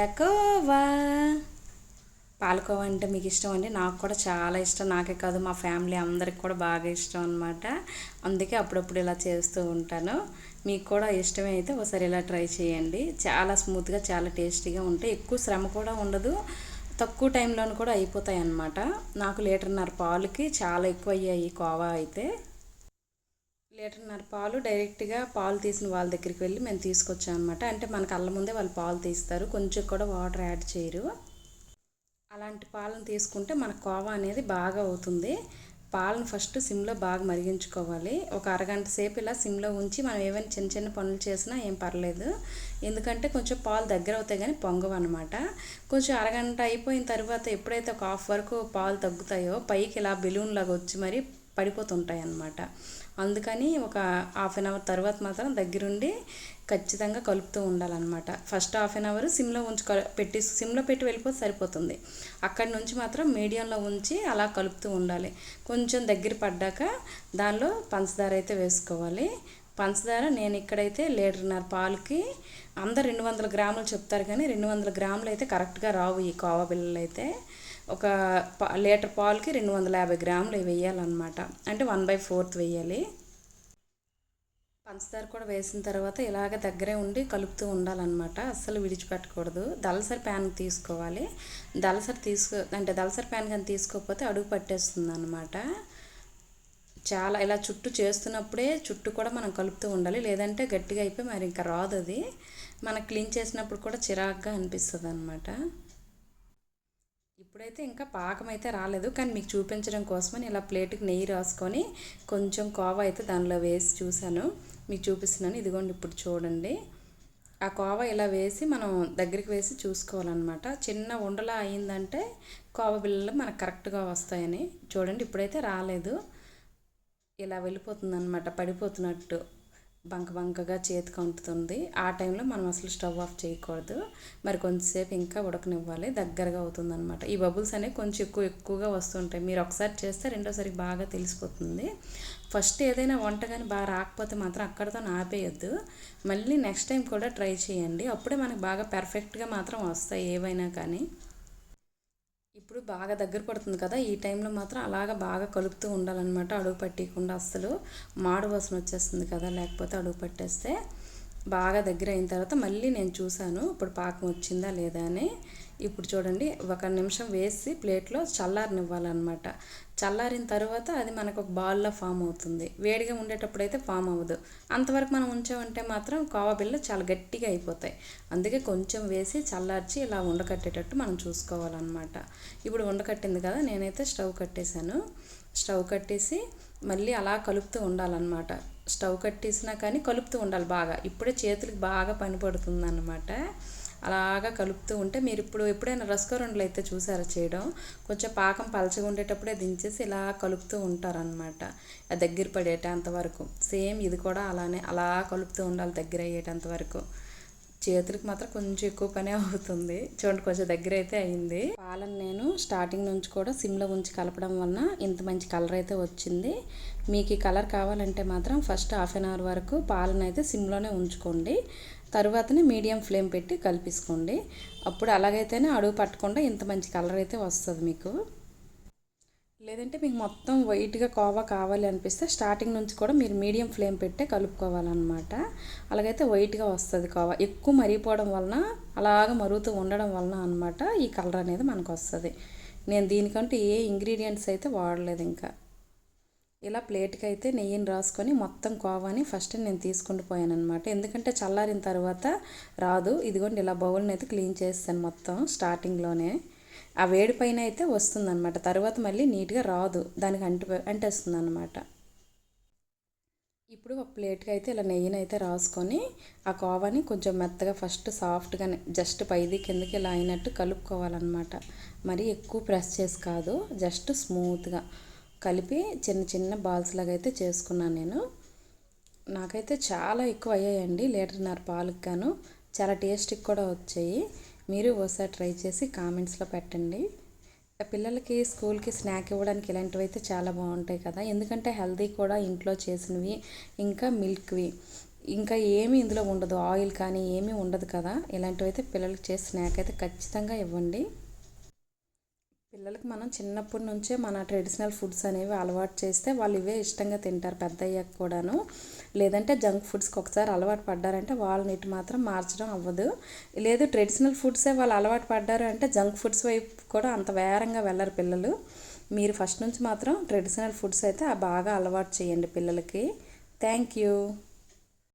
పాలకోవా? పాలకోవా అంటే మీకు ఇష్టం అండి. నాకు కూడా చాలా ఇష్టం. నాకే కాదు మా ఫ్యామిలీ అందరికి కూడా బాగా ఇష్టం అనమాట అందుకే అప్పుడప్పుడు ఇలా చేస్తూ ఉంటాను. మీకు కూడా ఇష్టమే అయితే ఒకసారి ఇలా ట్రై చేయండి. చాలా స్మూత్గా చాలా టేస్టీగా ఉంటాయి ఎక్కువ శ్రమ కూడా ఉండదు. తక్కువ టైంలోనూ కూడా అయిపోతాయి అన్నమాట నాకు లీటర్న్నర పాలుకి చాలా ఎక్కువ అయ్యాయి కోవా అయితే. లీటర్న్నర పాలు డైరెక్ట్గా పాలు తీసిన వాళ్ళ దగ్గరికి వెళ్ళి మేము తీసుకొచ్చాం అనమాట అంటే మనకు అల్ల ముందే వాళ్ళు పాలు తీస్తారు. కొంచెం కూడా వాటర్ యాడ్ చేయరు. అలాంటి పాలను తీసుకుంటే మన కోవా అనేది బాగా అవుతుంది. పాలను ఫస్ట్ సిమ్లో బాగా మరిగించుకోవాలి. ఒక అరగంట సేపు ఇలా సిమ్లో ఉంచి మనం ఏమైనా చిన్న చిన్న పనులు చేసినా ఏం పర్లేదు. ఎందుకంటే కొంచెం పాలు దగ్గర అవుతాయి కానీ పొంగవు అనమాట కొంచెం అరగంట అయిపోయిన తర్వాత ఎప్పుడైతే ఒక హాఫ్ వరకు పాలు తగ్గుతాయో పైకి ఇలా బెలూన్ లాగా వచ్చి మరి పడిపోతుంటాయి అన్నమాట అందుకని ఒక హాఫ్ అన్ అవర్ తర్వాత మాత్రం దగ్గరుండి ఖచ్చితంగా కలుపుతూ ఉండాలన్నమాట. ఫస్ట్ హాఫ్ అన్ అవర్ సిమ్లో ఉంచి పెట్టి సిమ్లో పెట్టి వెళ్ళిపోతే సరిపోతుంది. అక్కడి నుంచి మాత్రం మీడియంలో ఉంచి అలా కలుపుతూ ఉండాలి. కొంచెం దగ్గర పడ్డాక దానిలో పంచదార అయితే వేసుకోవాలి. పంచదార నేను ఇక్కడైతే లీటర్న్నర పాలకి అందరు రెండు వందల గ్రాములు చెప్తారు కానీ రెండు వందల గ్రాములు అయితే కరెక్ట్గా రావు ఈ కోవా బిళ్ళలు అయితే. ఒక లీటర్ పాలకి రెండు వందల యాభై గ్రాములు వేయాలన్నమాట. అంటే వన్ బై ఫోర్త్ వేయాలి. పంచదార కూడా వేసిన తర్వాత ఇలాగ దగ్గరే ఉండి కలుపుతూ ఉండాలన్నమాట. అస్సలు విడిచిపెట్టకూడదు. దలసరి ప్యాన్ తీసుకోవాలి. దలసరి తీసుకో అంటే దలసరి ప్యాన్ కానీ తీసుకోకపోతే అడుగు పట్టేస్తుంది అనమాట చాలా ఇలా చుట్టూ చేస్తున్నప్పుడే చుట్టూ కూడా మనం కలుపుతూ ఉండాలి. లేదంటే గట్టిగా అయిపోయి మరి ఇంకా రాదు అది మనం క్లీన్ చేసినప్పుడు కూడా చిరాగ్గా అనిపిస్తుంది అనమాట ఇప్పుడైతే ఇంకా పాకం అయితే రాలేదు కానీ మీకు చూపించడం కోసమని ఇలా ప్లేట్కి నెయ్యి రాసుకొని కొంచెం కోవా అయితే దానిలో వేసి చూశాను. మీకు చూపిస్తున్నాను ఇదిగోండి ఇప్పుడు చూడండి. ఆ కోవా ఇలా వేసి మనం దగ్గరికి వేసి చూసుకోవాలన్నమాట. చిన్న ఉండలా అయిందంటే కోవ బిళ్ళలు మనకు కరెక్ట్గా వస్తాయని. చూడండి ఇప్పుడైతే రాలేదు. ఇలా వెళ్ళిపోతుంది అనమాట పడిపోతున్నట్టు. బంక బంకగా చేతికి అంటుతుంది ఆ టైంలో మనం అసలు స్టవ్ ఆఫ్ చేయకూడదు. మరి కొంతసేపు ఇంకా ఉడకనివ్వాలి. దగ్గరగా అవుతుంది అనమాట ఈ బబుల్స్ అనేవి కొంచెం ఎక్కువ ఎక్కువగా వస్తుంటాయి మీరు ఒకసారి చేస్తే రెండోసారి బాగా తెలిసిపోతుంది. ఫస్ట్ ఏదైనా వంట కానీ బాగా రాకపోతే మాత్రం అక్కడితో ఆపేయద్దు. మళ్ళీ నెక్స్ట్ టైం కూడా ట్రై చేయండి. అప్పుడే మనకు బాగా పర్ఫెక్ట్గా మాత్రం వస్తాయి ఏవైనా కానీ. ఇప్పుడు బాగా దగ్గర పడుతుంది కదా ఈ టైంలో మాత్రం అలాగ బాగా కలుపుతూ ఉండాలన్నమాట అడుగు పట్టకుండా అస్సలు మాడు వాసన వచ్చేస్తుంది కదా లేకపోతే అడుగు పట్టేస్తే బాగా దగ్గర అయిన తర్వాత మళ్ళీ నేను చూశాను ఇప్పుడు పాకం వచ్చిందా లేదా అని. ఇప్పుడు చూడండి ఒక నిమిషం వేసి ప్లేట్లో చల్లారనివ్వాలన్నమాట. చల్లారిన తర్వాత అది మనకు ఒక బాల్లో ఫామ్ అవుతుంది. వేడిగా ఉండేటప్పుడు అయితే ఫామ్ అవ్వదు. అంతవరకు మనం ఉంచామంటే మాత్రం కోవా బిళ్ళ చాలా గట్టిగా అయిపోతాయి. అందుకే కొంచెం వేసి చల్లార్చి ఇలా ఉండకట్టేటట్టు మనం చూసుకోవాలన్నమాట. ఇప్పుడు ఉండకట్టింది కదా నేనైతే స్టవ్ కట్టేశాను. స్టవ్ కట్టేసి మళ్ళీ అలా కలుపుతూ ఉండాలన్నమాట. స్టవ్ కట్టేసినా కానీ కలుపుతూ ఉండాలి బాగా. ఇప్పుడే చేతులకు బాగా పని పడుతుంది అన్నమాట అలాగా కలుపుతూ ఉంటే మీరు ఇప్పుడు ఎప్పుడైనా రసకరుండలు అయితే చూసారా చేయడం? కొంచెం పాకం పలచగా ఉండేటప్పుడే దించేసి ఇలా కలుపుతూ ఉంటారనమాట దగ్గర పడేటంత వరకు. సేమ్ ఇది కూడా అలానే అలా కలుపుతూ ఉండాలి దగ్గర అయ్యేటంత వరకు. చేతులకు మాత్రం కొంచెం ఎక్కువ పనే అవుతుంది. చూడండి కొంచెం దగ్గర అయితే అయింది. పాలను నేను స్టార్టింగ్ నుంచి కూడా సిమ్లో ఉంచి కలపడం వలన ఇంత మంచి కలర్ అయితే వచ్చింది. మీకు ఈ కలర్ కావాలంటే మాత్రం ఫస్ట్ హాఫ్ అన్ అవర్ వరకు పాలను అయితే సిమ్లోనే ఉంచుకోండి. తర్వాతనే మీడియం ఫ్లేమ్ పెట్టి కలిపించుకోండి అప్పుడు అలాగైతేనే అడుగు పట్టకుండా ఇంత మంచి కలర్ అయితే వస్తుంది మీకు. లేదంటే మీకు మొత్తం వైట్గా కోవా కావాలి అనిపిస్తే స్టార్టింగ్ నుంచి కూడా మీరు మీడియం ఫ్లేమ్ పెట్టే కలుపుకోవాలన్నమాట. అలాగైతే వైట్గా వస్తుంది కోవా. ఎక్కువ మరిగిపోవడం వలన అలాగ మరుగుతూ ఉండడం వలన అనమాట ఈ కలర్ అనేది మనకు వస్తుంది నేను దీనికంటే ఏ ఇంగ్రీడియంట్స్ అయితే వాడలేదు ఇంకా. ఇలా ప్లేట్కి అయితే నెయ్యిని రాసుకొని మొత్తం కోవాని ఫస్ట్ నేను తీసుకుంటూ పోయాను అనమాట ఎందుకంటే చల్లారిన తర్వాత రాదు. ఇదిగోండి ఇలా బౌల్ని అయితే క్లీన్ చేస్తాను మొత్తం స్టార్టింగ్లోనే. ఆ వేడి పైన అయితే వస్తుందన్నమాట. తర్వాత మళ్ళీ నీట్గా రాదు. దానికి అంటు అంటేస్తుంది అనమాట ఇప్పుడు ఒక ప్లేట్కి అయితే ఇలా నెయ్యిని అయితే రాసుకొని ఆ కోవాని కొంచెం మెత్తగా ఫస్ట్ సాఫ్ట్గా జస్ట్ పైది కిందకి ఇలా అయినట్టు కలుపుకోవాలన్నమాట. మరి ఎక్కువ ప్రెస్ చేసి కాదు జస్ట్ స్మూత్గా. కలిపి చిన్న చిన్న బాల్స్ లాగా అయితే చేసుకున్నాను నేను. నాకైతే చాలా ఎక్కువ అయ్యాయండి లీటర్న్నర పాలకు గాను. చాలా టేస్ట్కి కూడా వచ్చాయి. మీరు ఒకసారి ట్రై చేసి కామెంట్స్లో పెట్టండి. పిల్లలకి స్కూల్కి స్నాక్ ఇవ్వడానికి ఇలాంటివి అయితే చాలా బాగుంటాయి కదా. ఎందుకంటే హెల్దీ కూడా ఇంట్లో చేసినవి ఇంకా మిల్క్వి. ఇంకా ఏమీ ఇందులో ఉండదు. ఆయిల్ కానీ ఏమీ ఉండదు కదా. ఇలాంటివి అయితే పిల్లలకి చేసి స్నాక్ అయితే ఖచ్చితంగా ఇవ్వండి. పిల్లలకి మనం చిన్నప్పటి నుంచే మన ట్రెడిషనల్ ఫుడ్స్ అనేవి అలవాటు చేస్తే వాళ్ళు ఇవే ఇష్టంగా తింటారు పెద్ద అయ్యాక కూడాను. లేదంటే జంక్ ఫుడ్స్కి ఒకసారి అలవాటు పడ్డారంటే వాళ్ళని ఇటు మాత్రం మార్చడం అవ్వదు. లేదు ట్రెడిషనల్ ఫుడ్సే వాళ్ళు అలవాటు పడ్డారు అంటే జంక్ ఫుడ్స్ వైపు కూడా అంత వేరంగా వెళ్ళరు పిల్లలు. మీరు ఫస్ట్ నుంచి మాత్రం ట్రెడిషనల్ ఫుడ్స్ అయితే బాగా అలవాటు చేయండి పిల్లలకి. Thank you.